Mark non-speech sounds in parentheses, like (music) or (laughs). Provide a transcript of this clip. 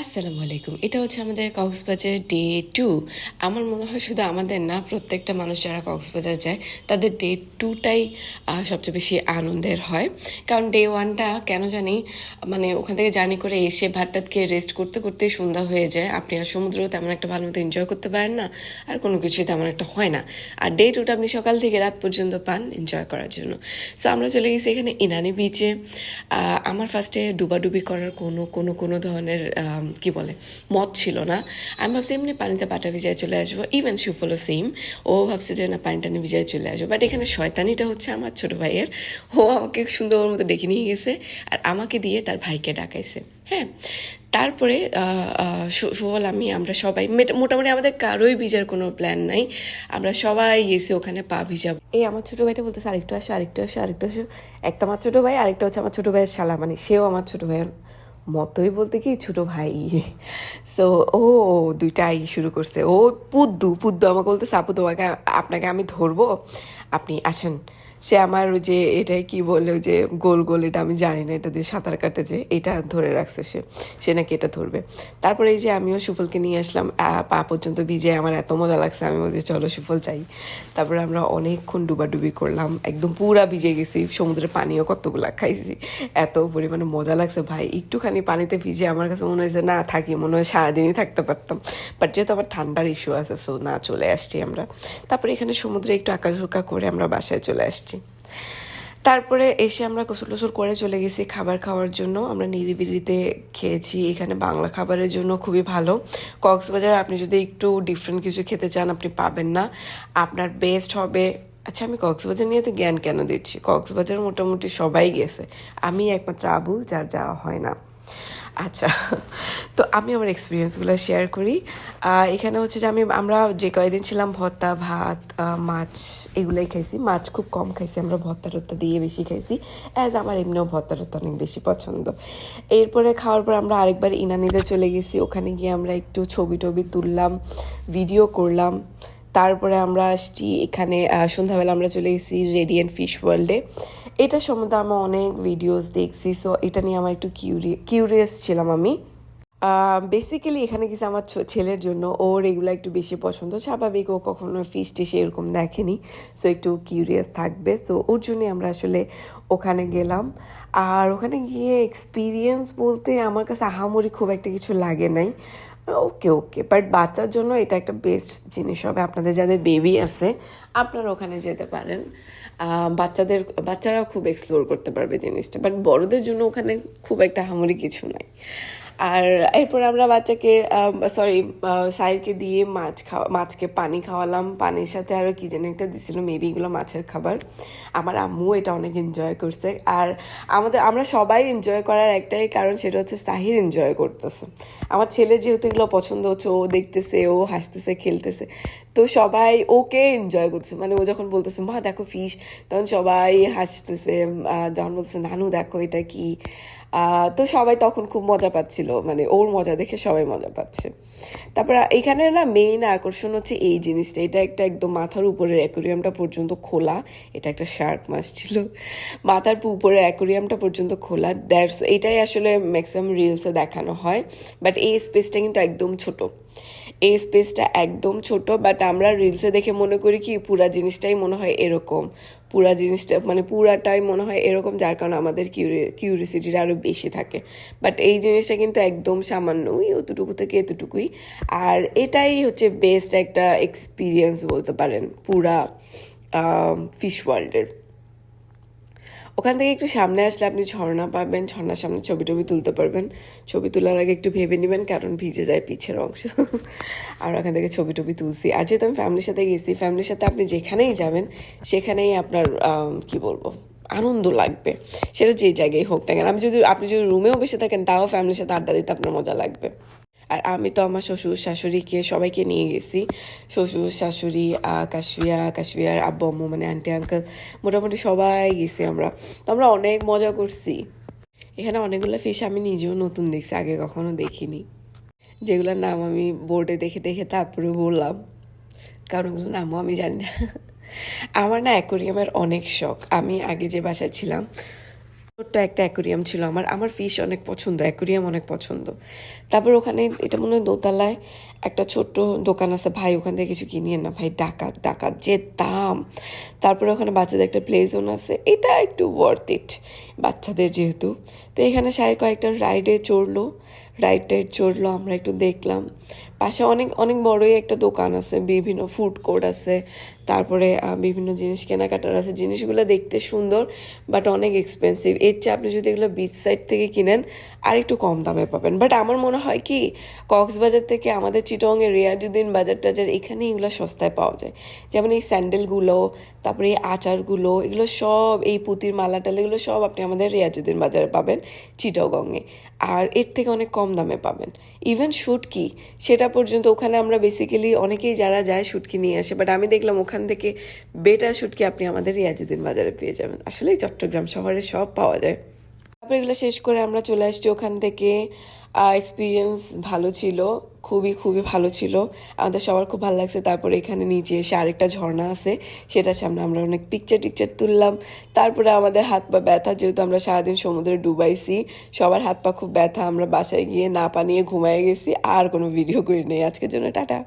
আসসালামু আলাইকুম। এটা হচ্ছে আমাদের কক্সবাজার ডে টু আমার মনে হয় শুধু আমাদের না, প্রত্যেকটা মানুষ যারা কক্সবাজার যায়, তাদের ডে টুটাই সবচেয়ে বেশি আনন্দের হয়। কারণ ডে ওয়ানটা কেন জানি মানে ওখান থেকে জার্নি করে এসে ভাতটাত খেয়ে রেস্ট করতে করতে সন্ধ্যা হয়ে যায়। আপনি আর সমুদ্র তেমন একটা ভালো মতো এনজয় করতে পারেন না, আর কোনো কিছুই তেমন একটা হয় না। আর ডে টুটা আপনি সকাল থেকে রাত পর্যন্ত পান এনজয় করার জন্য। সো আমরা চলে গেছি এখানে ইনানি বিচে আমার ফার্স্টে ডুবাডুবি করার কোনো কোনো কোনো ধরনের কি বলে মত ছিল না। আমি ভাবছি এমনি পানিতে পাটা ভিজায় চলে আসব। ইভেন সুফলও সেম ও ভাবছে যে না, পানিটা নিয়ে ভিজায় চলে আসব। বাট এখানে শয়তানিটা হচ্ছে আমার ছোট ভাইয়ের। ও আমাকে সুন্দর মতো ডেকে নিয়ে গেছে আর আমাকে দিয়ে তার ভাইকে ডাকাইছে। হ্যাঁ? তারপরে সুফল আমি, আমরা সবাই মোটামুটি আমাদের কারোই ভিজার কোনো প্ল্যান নাই। আমরা সবাই গেছি ওখানে পা ভিজাবো। এই আমার ছোট ভাইটা বলতেছে, আরেকটু আসো আরেকটু আসো আরেকটু আসো। একটা আমার ছোট ভাই, আরেকটা হচ্ছে আমার ছোট ভাইয়ের শালা। মানে সেও আমার ছোট ভাইয়ের মতোই বলতে কি ছোট ভাই। সো ও দুইটাই শুরু করছে। ও, পুদ্দু পুদ্দু আমাকে বলতে আপু, তোমাকে, আপনাকে আমি ধরবো। আপনি আসেন। সে আমার যে এটাই কি বলে, ওই যে গোল গোল, এটা আমি জানি না, এটা দিয়ে সাঁতার কাটে যে এটা ধরে রাখছে সে সে নাকি এটা ধরবে। তারপরে এই যে আমিও সুফলকে নিয়ে আসলাম পা পর্যন্ত ভিজে আমার এত মজা লাগছে, আমি বলছি, চলো সুফল চাই তারপরে আমরা অনেকক্ষণ ডুবাডুবি করলাম, একদম পুরা ভিজে গেছি, সমুদ্রের পানিও কতগুলা খাইছি, এত পরিমাণে মজা লাগছে ভাই। একটুখানি পানিতে ভিজে আমার কাছে মনে হয়েছে, না, থাকি। মনে হয় সারাদিনই থাকতে পারতাম। বাট যেহেতু আমার ঠান্ডার ইস্যু আছে সো না চলে আসছি আমরা। তারপরে এখানে সমুদ্রে একটু আঁকাঝোঁকা করে আমরা বাসায় চলে আসছি। তারপরে এসে আমরা গোসল টোসল করে চলে গেছি খাবার খাওয়ার জন্য। আমরা নিরিবিলিতে খেয়েছি। এখানে বাংলা খাবারের জন্য খুবই ভালো। কক্সবাজার, আপনি যদি একটু ডিফারেন্ট কিছু খেতে চান, আপনি পাবেন না। আপনার বেস্ট হবে। আচ্ছা আমি কক্সবাজার নিয়ে তো জ্ঞান কেন দিচ্ছি? কক্সবাজার মোটামুটি সবাই গেছে। আমি একমাত্র আবু, যার যাওয়া হয় না। আচ্ছা (laughs) তো আমি আমার এক্সপিরিয়েন্সগুলো শেয়ার করি। এখানে হচ্ছে যে আমি, আমরা যে কয়দিন ছিলাম, ভর্তা, ভাত মাছ এগুলোই খাইছি। মাছ খুব কম খাইছি, আমরা ভর্তা টর্তা দিয়ে বেশি খাইছি। অ্যাজ আমার এমনিও ভর্তা টর্তা অনেক বেশি পছন্দ। এরপরে খাওয়ার পর আমরা আরেকবার ইনানিতে চলে গেছি। ওখানে গিয়ে আমরা একটু ছবি টবি তুললাম ভিডিও করলাম। তারপরে আমরা আসছি এখানে সন্ধ্যাবেলা আমরা চলে গেছি রেডিয়েন্ট ফিশ ওয়ার্ল্ডে এটা সম্বন্ধে আমি অনেক ভিডিওস দেখছি সো এটা নিয়ে আমার একটু কিউরিয়াস ছিলাম আমি। বেসিক্যালি এখানে গেছে আমার ছেলের জন্য ওর এগুলো একটু বেশি পছন্দ, স্বাভাবিক ও কখনো ফিশ টিশে এরকম দেখেনি সো একটু কিউরিয়াস থাকবে সো ওর জন্যে আমরা আসলে ওখানে গেলাম। আর ওখানে গিয়ে এক্সপিরিয়েন্স বলতে আমার কাছে আহামরি খুব একটা কিছু লাগে নাই। ওকে ওকে বাট বাচ্চার জন্য এটা একটা বেস্ট জিনিস হবে। আপনাদের যাদের বেবি আছে, আপনারা ওখানে যেতে পারেন। বাচ্চাদের বাচ্চারা খুব এক্সপ্লোর করতে পারবে জিনিসটা। বাট বড়দের জন্য ওখানে খুব একটা হামরি কিছু নাই। আর এরপর আমরা বাচ্চাকে সরি সাইরকে দিয়ে মাছ খাওয়া, মাছকে পানি খাওয়ালাম। পানির সাথে আরও কি যেন একটা দিছিল মেবি এগুলো মাছের খাবার। আমার আম্মু এটা অনেক এনজয় করছে। আর আমাদের, আমরা সবাই এনজয় করার একটাই কারণ সেটা হচ্ছে সাহির এনজয় করতেছে। আমার ছেলে যেহেতু এগুলো পছন্দ হচ্ছে, ও দেখতেছে, ও হাসতেছে, খেলতেছে। তো সবাই ওকে এনজয় করতেছে। মানে ও যখন বলতেছে, মা, দেখো ফিশ তখন সবাই হাসতেছে। যখন বলতেছে, নানু, দেখো এটা কি? তো সবাই তখন খুব মজা পাচ্ছিল। মানে ওর মজা দেখে সবাই মজা পাচ্ছে। তারপর এখানে না মেইন আকর্ষণ হচ্ছে এই জিনিসটা। এটা একটা একদম মাথার উপরের অ্যাকোরিয়ামটা পর্যন্ত খোলা। এটা একটা শার্ক মাছ ছিল। মাথার উপরের অ্যাকোরিয়ামটা পর্যন্ত খোলা। দ্যাটস এটাই আসলে ম্যাক্সিমাম রিলসে দেখানো হয়। বাট এই স্পেসটা কিন্তু একদম ছোট। এই স্পেসটা একদম ছোট। বাট আমরা রিলসে দেখে মনে করি কি, পুরা জিনিসটাই মনে হয় এরকম। পুরা জিনিসটা মানে পুরাটাই মনে হয় এরকম, যার কারণে আমাদের কিউরিসিটিটা আরও বেশি থাকে। বাট এই জিনিসটা কিন্তু একদম সামান্য ওই অতটুকু থেকে এতটুকুই। আর এটাই হচ্ছে বেস্ট একটা এক্সপিরিয়েন্স বলতে পারেন, পুরা ফিশ ওয়ার্ল্ডের ওখান থেকে একটু সামনে আসলে আপনি ঝর্ণা পাবেন, ঝর্ণার সামনে ছবি টবি তুলতে পারবেন। ছবি তোলার আগে একটু ভেবে নেবেন, কারণ ভিজে যায় পিছের অংশ। (laughs) আর ওখান থেকে ছবি টবি তুলছি। আর যেহেতু আমি ফ্যামিলির সাথে গেছি ফ্যামিলির সাথে আপনি যেখানেই যাবেন, সেখানেই আপনার কি বলব, আনন্দ লাগবে। সেটা যে জায়গায় হোক না কেন। আমি যদি, আপনি যদি রুমেও বসে থাকেন, তাও ফ্যামিলির সাথে আড্ডা দিতে আপনার মজা লাগবে। আর আমি তো আমার শ্বশুর শাশুড়িকে, সবাইকে নিয়ে গেছি। শ্বশুর, শাশুড়ি কাশিয়া, কাশিয়ার আব্বু, আম্মু মানে আন্টি আঙ্কেল মোটামুটি সবাই গেছি আমরা। তো আমরা অনেক মজা করছি। এখানে অনেকগুলো ফিশ আমি নিজেও নতুন দেখছি, আগে কখনো দেখিনি। যেগুলোর নাম আমি বোর্ডে দেখে দেখে তারপরে বললাম। কারণ ওগুলোর নামও আমি জানি না। আমার না অ্যাকোরিয়ামের অনেক শখ। আমি আগে যে বাসায় ছিলাম ছোট্ট একটা অ্যাকোরিয়াম ছিল আমার। আমার ফিশ অনেক পছন্দ, অ্যাকোরিয়াম অনেক পছন্দ। তারপর ওখানে এটা মনে হয় দোতলায় একটা ছোট্ট দোকান আছে, ভাই, ওখান থেকে কিছু কিনিয়ে না, ভাই, ডাকাত ডাকাত, যে দাম। তারপরে ওখানে বাচ্চাদের একটা প্লে জোন আছে, এটা একটু ওয়ার্থ ইট বাচ্চাদের যেহেতু। তো এখানে সাহেব কয়েকটা রাইডে চড়লো। রাইড টাইড চড়লো আমরা একটু দেখলাম। পাশে অনেক অনেক বড়ই একটা দোকান আছে, বিভিন্ন ফুড কোর্ট আছে, তারপরে বিভিন্ন জিনিস কেনাকাটার আছে। জিনিসগুলো দেখতে সুন্দর বাট অনেক এক্সপেন্সিভ এর চেয়ে আপনি যদি এগুলো বিচ সাইড থেকে কিনেন, আর একটু কম দামে পাবেন। বাট আমার মনে হয় কি, কক্সবাজার থেকে আমাদের চিটংয়ের রিয়াজুদ্দিন বাজার টাজার এখানে এগুলো সস্তায় পাওয়া যায়। যেমন এই স্যান্ডেলগুলো তারপরে এই আচারগুলো, এগুলো সব এই পুঁতির মালা টালা এগুলো সব আপনি আমাদের রিয়াজুদ্দিন বাজারে পাবেন চিটগংয়ে আর এর থেকে অনেক কম দামে পাবেন। ইভেন শুটকি, সেটা পর্যন্ত ওখানে আমরা বেসিক্যালি অনেকেই যারা যায় শুটকি নিয়ে আসে বাট আমি দেখলাম ওখান থেকে বেটার শুটকি আপনি আমাদের রিয়াজুদ্দিন বাজারে পেয়ে যাবেন। আসলেই চট্টগ্রাম শহরে সব পাওয়া যায়। তারপর এগুলো শেষ করে আমরা চলে আসছি ওখান থেকে। এক্সপিরিয়েন্স ভালো ছিল, খুবই খুবই ভালো ছিল। আমাদের সবার খুব ভালো লাগছে। তারপরে এখানে নিচে এসে আরেকটা ঝর্ণা আছে, সেটার সামনে আমরা অনেক পিকচার টিকচার তুললাম। তারপরে আমাদের হাত পা ব্যথা, যেহেতু আমরা সারাদিন সমুদ্রে ডুবাইছি, সবার হাত পা খুব ব্যথা। আমরা বাসায় গিয়ে না পানিয়ে ঘুমায় গেছি, আর কোনো ভিডিও করি নেই আজকের জন্য টাটা।